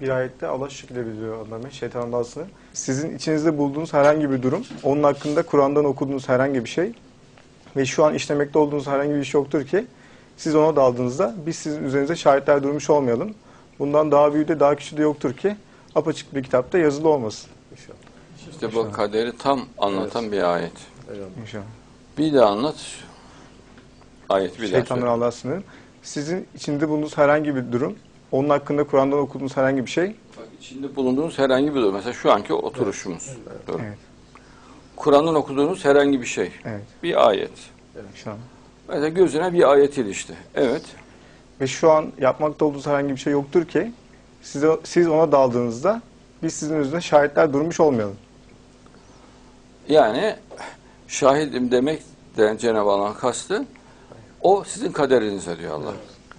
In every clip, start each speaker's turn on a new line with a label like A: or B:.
A: bir ayette Allah şu şekilde bildiriyor şeytanın bazısını. Sizin içinizde bulduğunuz herhangi bir durum, onun hakkında Kur'an'dan okuduğunuz herhangi bir şey ve şu an işlemekte olduğunuz herhangi bir iş yoktur ki siz ona daldığınızda biz sizin üzerinize şahitler durmuş olmayalım. Bundan daha büyüğü de daha küçüğü de yoktur ki apaçık bir kitapta yazılı olmasın.
B: İnşallah.
C: İşte bu kaderi tam anlatan bir ayet.
A: İnşallah.
C: Bir de anlat. Ayet bir söyle.
A: Allah'a sınırın. Sizin içinde bulunduğunuz herhangi bir durum, onun hakkında Kur'an'dan okuduğunuz herhangi bir şey,
C: Bak, içinde bulunduğunuz herhangi bir durum. Mesela şu anki oturuşumuz. Durum.
A: Evet.
C: Kur'an'dan okuduğunuz herhangi bir şey.
A: evet,
C: Bir ayet.
A: inşallah.
C: Mesela gözüne bir ayet ilişti. Evet.
A: Ve şu an yapmakta olduğunuz herhangi bir şey yoktur ki siz, siz ona daldığınızda biz sizin üzerine şahitler durmuş olmayalım.
C: Yani şahidim demek de Cenab-ı Allah'ın kastı o sizin kaderinize diyor Allah.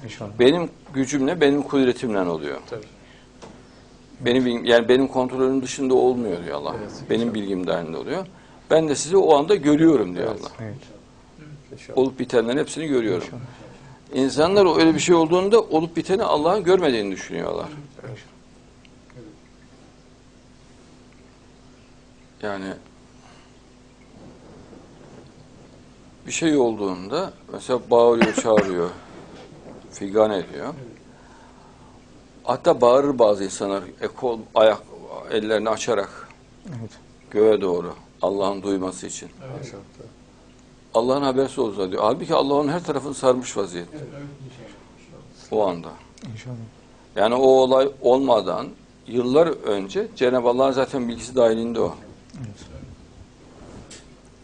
A: İnşallah.
C: Benim gücümle, benim kudretimle oluyor.
B: Tabii.
C: Benim yani benim kontrolüm dışında olmuyor diyor Allah.
B: Evet,
C: benim bilgim dahilinde oluyor. Ben de sizi o anda görüyorum diyor
B: Evet.
C: Allah.
A: Evet.
B: İnşallah.
C: Olup bitenlerin hepsini görüyorum. İnsanlar öyle bir şey olduğunda olup biteni Allah'ın görmediğini düşünüyorlar. Yani bir şey olduğunda mesela bağırıyor, çağırıyor, figan ediyor. Hatta bağırır bazı insanlar, e, kol, ayak, ellerini açarak
A: Evet.
C: göğe doğru Allah'ın duyması için.
B: İnşallah.
C: Allah'ın habersiz olduğu diyor. Halbuki Allah onun her tarafını sarmış vaziyette. O anda.
A: İnşallah.
C: Yani o olay olmadan yıllar önce Cenab-ı Allah'ın zaten bilgisi dahilinde o.
A: Evet.